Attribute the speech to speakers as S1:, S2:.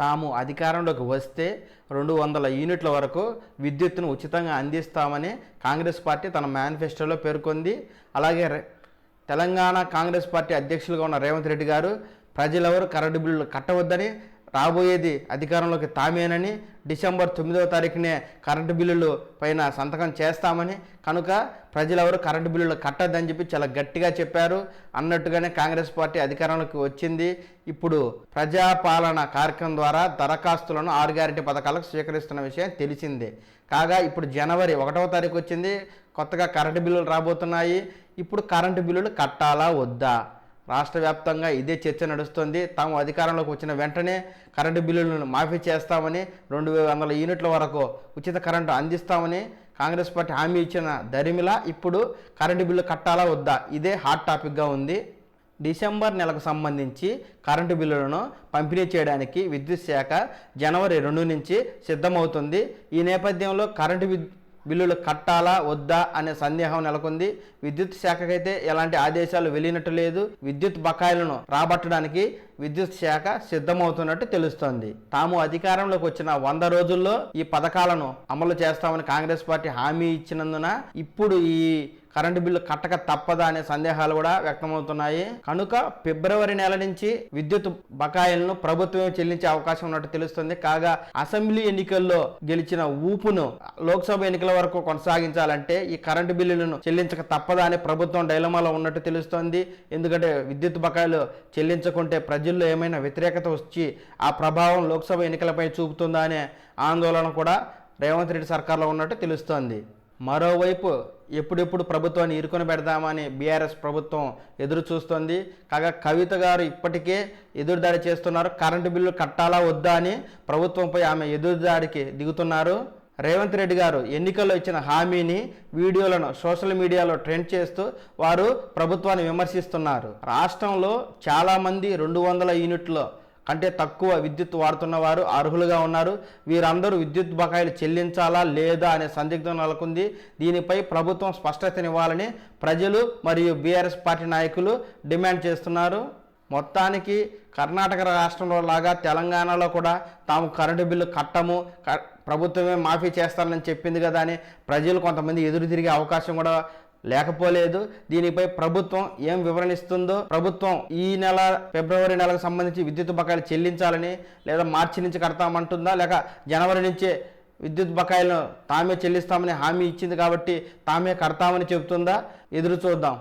S1: తాము అధికారంలోకి వస్తే రెండు వందల యూనిట్ల వరకు విద్యుత్తును ఉచితంగా అందిస్తామని కాంగ్రెస్ పార్టీ తన మేనిఫెస్టోలో పేర్కొంది. అలాగే తెలంగాణ కాంగ్రెస్ పార్టీ అధ్యక్షులుగా ఉన్న రేవంత్ రెడ్డి గారు ప్రజలెవరు కరెంటు బిల్లులు కట్టవద్దని రాబోయేది అధికారంలోకి తామేనని డిసెంబర్ తొమ్మిదవ తారీఖునే కరెంటు బిల్లులు పైన సంతకం చేస్తామని కనుక ప్రజలెవరు కరెంటు బిల్లులు కట్టద్దని చెప్పి చాలా గట్టిగా చెప్పారు. అన్నట్టుగానే కాంగ్రెస్ పార్టీ అధికారంలోకి వచ్చింది. ఇప్పుడు ప్రజాపాలన కార్యక్రమం ద్వారా దరఖాస్తులను ఆరు గ్యారెంటీ పథకాలకు స్వీకరిస్తున్న విషయం తెలిసిందే. కాగా ఇప్పుడు జనవరి ఒకటవ తారీఖు వచ్చింది. కొత్తగా కరెంటు బిల్లులు రాబోతున్నాయి. ఇప్పుడు కరెంటు బిల్లులు కట్టాలా వద్దా? రాష్ట్ర వ్యాప్తంగా ఇదే చర్చ నడుస్తుంది. తాము అధికారంలోకి వచ్చిన వెంటనే కరెంటు బిల్లులను మాఫీ చేస్తామని రెండు వేల వందల యూనిట్ల వరకు ఉచిత కరెంటు అందిస్తామని కాంగ్రెస్ పార్టీ హామీ ఇచ్చిన దరిమిలా ఇప్పుడు కరెంటు బిల్లు కట్టాలా వద్దా? ఇదే హాట్ టాపిక్గా ఉంది. డిసెంబర్ నెలకు సంబంధించి కరెంటు బిల్లులను పంపిణీ చేయడానికి విద్యుత్ శాఖ జనవరి రెండు నుంచి సిద్ధమవుతుంది. ఈ నేపథ్యంలో కరెంటు బిల్లులు కట్టాలా వద్దా అనే సందేహం నెలకొంది. విద్యుత్ శాఖకైతే ఎలాంటి ఆదేశాలు వెళ్ళినట్టు లేదు. విద్యుత్ బకాయిలను రాబట్టడానికి విద్యుత్ శాఖ సిద్ధమవుతున్నట్టు తెలుస్తోంది. తాము అధికారంలోకి వచ్చిన వంద రోజుల్లో ఈ పథకాలను అమలు చేస్తామని కాంగ్రెస్ పార్టీ హామీ ఇచ్చినందున ఇప్పుడు ఈ కరెంటు బిల్లు కట్టక తప్పదా అనే సందేహాలు కూడా వ్యక్తమవుతున్నాయి. కనుక ఫిబ్రవరి నెల నుంచి విద్యుత్ బకాయిలను ప్రభుత్వమే చెల్లించే అవకాశం ఉన్నట్టు తెలుస్తుంది. కాగా అసెంబ్లీ ఎన్నికల్లో గెలిచిన ఊపును లోక్సభ ఎన్నికల వరకు కొనసాగించాలంటే ఈ కరెంటు బిల్లులను చెల్లించక తప్పదా అని ప్రభుత్వం డైలమాలో ఉన్నట్టు తెలుస్తోంది. ఎందుకంటే విద్యుత్ బకాయిలు చెల్లించకుంటే ప్రజల్లో ఏమైనా వ్యతిరేకత వచ్చి ఆ ప్రభావం లోక్సభ ఎన్నికలపై చూపుతుందా అనే ఆందోళన కూడా రేవంత్ రెడ్డి సర్కార్లో ఉన్నట్టు తెలుస్తోంది. మరోవైపు ఎప్పుడెప్పుడు ప్రభుత్వాన్ని ఇరుకుని పెడదామని బీఆర్ఎస్ ప్రభుత్వం ఎదురు చూస్తోంది. కాగా కవిత గారు ఇప్పటికే ఎదురుదాడి చేస్తున్నారు. కరెంటు బిల్లు కట్టాలా వద్దా అని ప్రభుత్వంపై ఆమె ఎదురుదాడికి దిగుతున్నారు. రేవంత్ రెడ్డి గారు ఎన్నికల్లో ఇచ్చిన హామీని వీడియోలను సోషల్ మీడియాలో ట్రెండ్ చేస్తూ వారు ప్రభుత్వాన్ని విమర్శిస్తున్నారు. రాష్ట్రంలో చాలామంది రెండు వందల యూనిట్లో కంటే తక్కువ విద్యుత్ వాడుతున్న వారు అర్హులుగా ఉన్నారు. వీరందరూ విద్యుత్ బకాయిలు చెల్లించాలా లేదా అనే సందిగ్ధం నెలకొంది. దీనిపై ప్రభుత్వం స్పష్టతనివ్వాలని ప్రజలు మరియు బీఆర్ఎస్ పార్టీ నాయకులు డిమాండ్ చేస్తున్నారు. మొత్తానికి కర్ణాటక రాష్ట్రంలో లాగా తెలంగాణలో కూడా తాము కరెంటు బిల్లు కట్టము క- ప్రభుత్వమే మాఫీ చేస్తారని చెప్పింది కదా అని ప్రజలు కొంతమంది ఎదురు తిరిగే అవకాశం కూడా లేకపోలేదు. దీనిపై ప్రభుత్వం ఏం వివరణిస్తుందో ప్రభుత్వం ఈ నెల ఫిబ్రవరి నెలకు సంబంధించి విద్యుత్ బకాయిలు చెల్లించాలని లేదా మార్చి నుంచి కడతామంటుందా? లేక జనవరి నుంచే విద్యుత్ బకాయిలను తామే చెల్లిస్తామని హామీ ఇచ్చింది కాబట్టి తామే కడతామని చెబుతుందా? ఎదురు చూద్దాం.